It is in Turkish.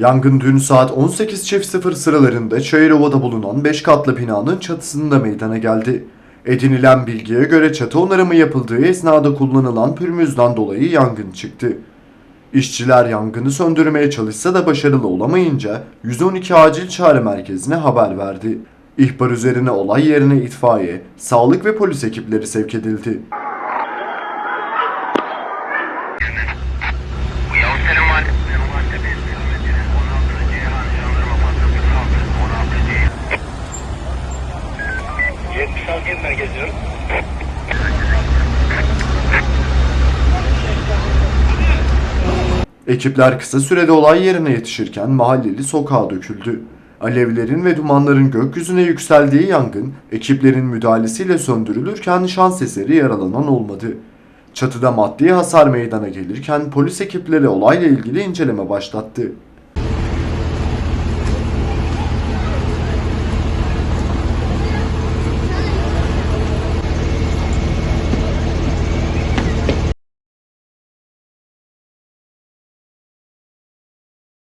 Yangın dün saat 18.00 sıralarında Çayırova'da bulunan 5 katlı binanın çatısında meydana geldi. Edinilen bilgiye göre çatı onarımı yapıldığı esnada kullanılan pürmüzden dolayı yangın çıktı. İşçiler yangını söndürmeye çalışsa da başarılı olamayınca 112 acil çağrı merkezine haber verdi. İhbar üzerine olay yerine itfaiye, sağlık ve polis ekipleri sevk edildi. 76 merkez diyorum. Ekipler kısa sürede olay yerine yetişirken mahalleli sokağa döküldü. Alevlerin ve dumanların gökyüzüne yükseldiği yangın ekiplerin müdahalesiyle söndürülürken şans eseri yaralanan olmadı. Çatıda maddi hasar meydana gelirken polis ekipleri olayla ilgili inceleme başlattı.